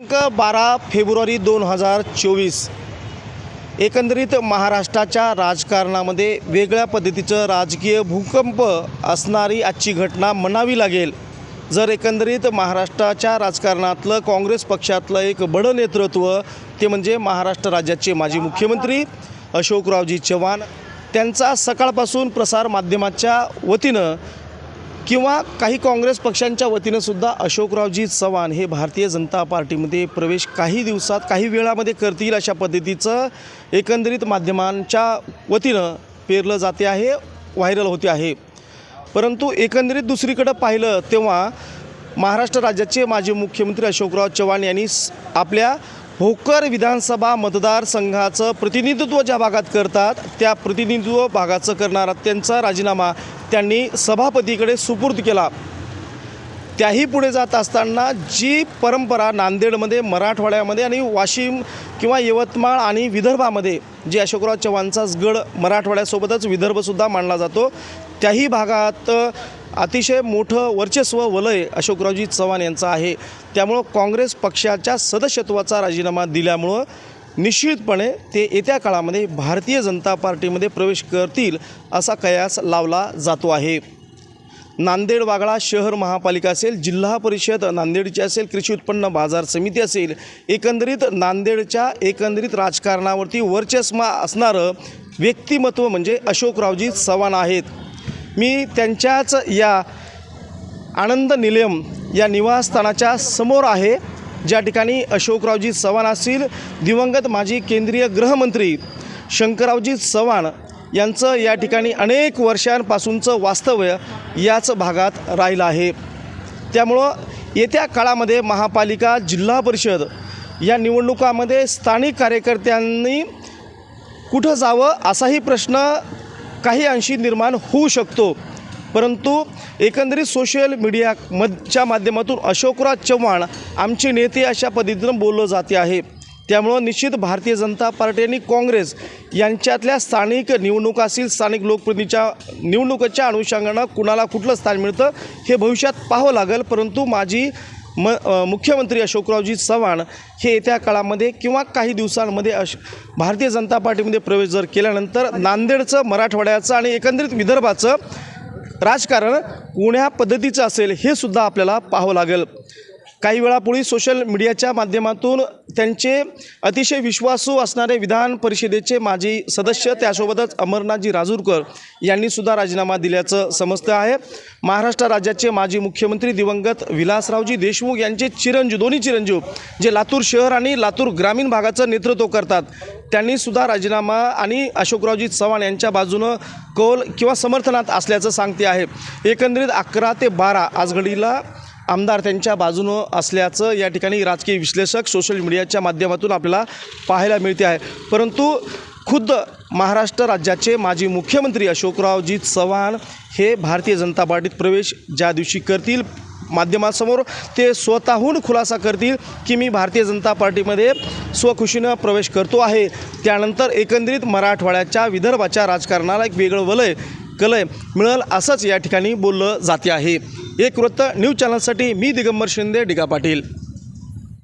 दिनांक बारा फेब्रुवारी दोन हजार चोवीस. एकंदरीत महाराष्ट्राच्या राजकारणामध्ये वेगळ्या पद्धतीचं राजकीय भूकंप असणारी आजची घटना म्हणावी लागेल. जर एकंदरीत महाराष्ट्राच्या राजकारणातलं काँग्रेस पक्षातलं एक बडं नेतृत्व ते म्हणजे महाराष्ट्र राज्याचे माजी मुख्यमंत्री अशोकरावजी चव्हाण त्यांचा सकाळपासून प्रसारमाध्यमाच्या वतीनं किंवा काही काँग्रेस पक्षांच्या वतीनं सुद्धा अशोकरावजी चव्हाण हे भारतीय जनता पार्टीमध्ये प्रवेश काही दिवसात काही वेळामध्ये करतील अशा पद्धतीचं एकंदरीत माध्यमांच्या वतीनं पेरलं जाते आहे व्हायरल होते आहे. परंतु एकंदरीत दुसरीकडं पाहिलं तेव्हा महाराष्ट्र राज्याचे माजी मुख्यमंत्री अशोकराव चव्हाण यांनी आपल्या भोकर विधानसभा मतदारसंघाचं प्रतिनिधित्व ज्या भागात करतात त्या प्रतिनिधित्व भागाचं करणारा त्यांचा राजीनामा त्यांनी सभापतीकडे सुपूर्द केला. त्याही पुढे जात असताना जी परंपरा नांदेडमध्ये मराठवाड्यामध्ये आणि वाशिम किंवा यवतमाळ आणि विदर्भामध्ये जे अशोकराव चव्हाणचाच गड मराठवाड्यासोबतच विदर्भसुद्धा मानला जातो त्याही भागात अतिशय मोठं वर्चस्व वलय अशोकरावजी चव्हाण यांचं आहे. त्यामुळं काँग्रेस पक्षाच्या सदस्यत्वाचा राजीनामा दिल्यामुळं निश्चितपणे ते येत्या काळामध्ये भारतीय जनता पार्टीमध्ये प्रवेश करतील असा कयास लावला जातो आहे. नांदेड वागळा शहर महापालिका असेल जिल्हा परिषद नांदेडची असेल कृषी उत्पन्न बाजार समिती असेल एकंदरीत नांदेडच्या एकंदरीत राजकारणावरती वर्चस्व असणारं व्यक्तिमत्व म्हणजे अशोकरावजी चव्हाण आहेत. मी त्यांच्याच या आनंद निलयम या निवासस्थानाच्या समोर आहे. ज्या ठिकाणी अशोकरावजी चव्हाण असतील दिवंगत माजी केंद्रीय गृहमंत्री शंकररावजी चव्हाण यांचं या ठिकाणी अनेक वर्षांपासूनचं वास्तव्य याच भागात राहिलं आहे. त्यामुळं येत्या काळामध्ये महापालिका जिल्हा परिषद या निवडणुकामध्ये स्थानिक कार्यकर्त्यांनी कुठं जावं असाही प्रश्न काही अंशी निर्माण होऊ शकतो. परंतु एकंदरीत सोशल मीडिया मधच्या माध्यमातून अशोकराज चव्हाण आमचे नेते अशा पद्धतीनं बोललं जाते आहे. त्यामुळं निश्चित भारतीय जनता पार्टी आणि काँग्रेस यांच्यातल्या स्थानिक निवडणुका असतील स्थानिक लोकप्रतिनिधीच्या निवडणुकीच्या अनुषंगानं कुणाला कुठलं स्थान मिळतं हे भविष्यात पाहावं लागेल. परंतु माझी म मुख्यमंत्री अशोकरावजी चव्हाण हे येत्या काळामध्ये किंवा काही दिवसांमध्ये अश भारतीय जनता पार्टीमध्ये प्रवेश जर केल्यानंतर नांदेडचं मराठवाड्याचं आणि एकंदरीत विदर्भाचं राजकारण कोण्या पद्धतीचं असेल हे सुद्धा आपल्याला पाहावं लागेल. काही वेळापूर्वी सोशल मीडियाच्या माध्यमातून त्यांचे अतिशय विश्वासू असणारे विधान परिषदेचे माजी सदस्य त्यासोबतच अमरनाथजी राजूरकर यांनीसुद्धा राजीनामा दिल्याचं समजतं आहे. महाराष्ट्र राज्याचे माजी मुख्यमंत्री दिवंगत विलासरावजी देशमुख यांचे चिरंजीव दोन्ही चिरंजीव जे लातूर शहर आणि लातूर ग्रामीण भागाचं नेतृत्व करतात त्यांनीसुद्धा राजीनामा आणि अशोकरावजी चव्हाण यांच्या बाजूनं कौल किंवा समर्थनात असल्याचं सांगते आहे. एकंदरीत अकरा ते बारा आज घडीला आमदार त्यांच्या बाजूनं असल्याचं या ठिकाणी राजकीय विश्लेषक सोशल मीडियाच्या माध्यमातून आपल्याला पाहायला मिळते आहे. परंतु खुद्द महाराष्ट्र राज्याचे माजी मुख्यमंत्री अशोकरावजी चव्हाण हे भारतीय जनता पार्टीत प्रवेश ज्या दिवशी करतील माध्यमासमोर ते स्वतःहून खुलासा करतील की मी भारतीय जनता पार्टीमध्ये स्वखुशीनं प्रवेश करतो आहे. त्यानंतर एकंदरीत मराठवाड्याच्या विदर्भाच्या राजकारणाला एक वेगळं वलय कलय मिळेल असंच या ठिकाणी बोललं जाते आहे. एक वृत्त न्यूज चॅनलसाठी मी दिगंबर शिंदे डिगा पाटील.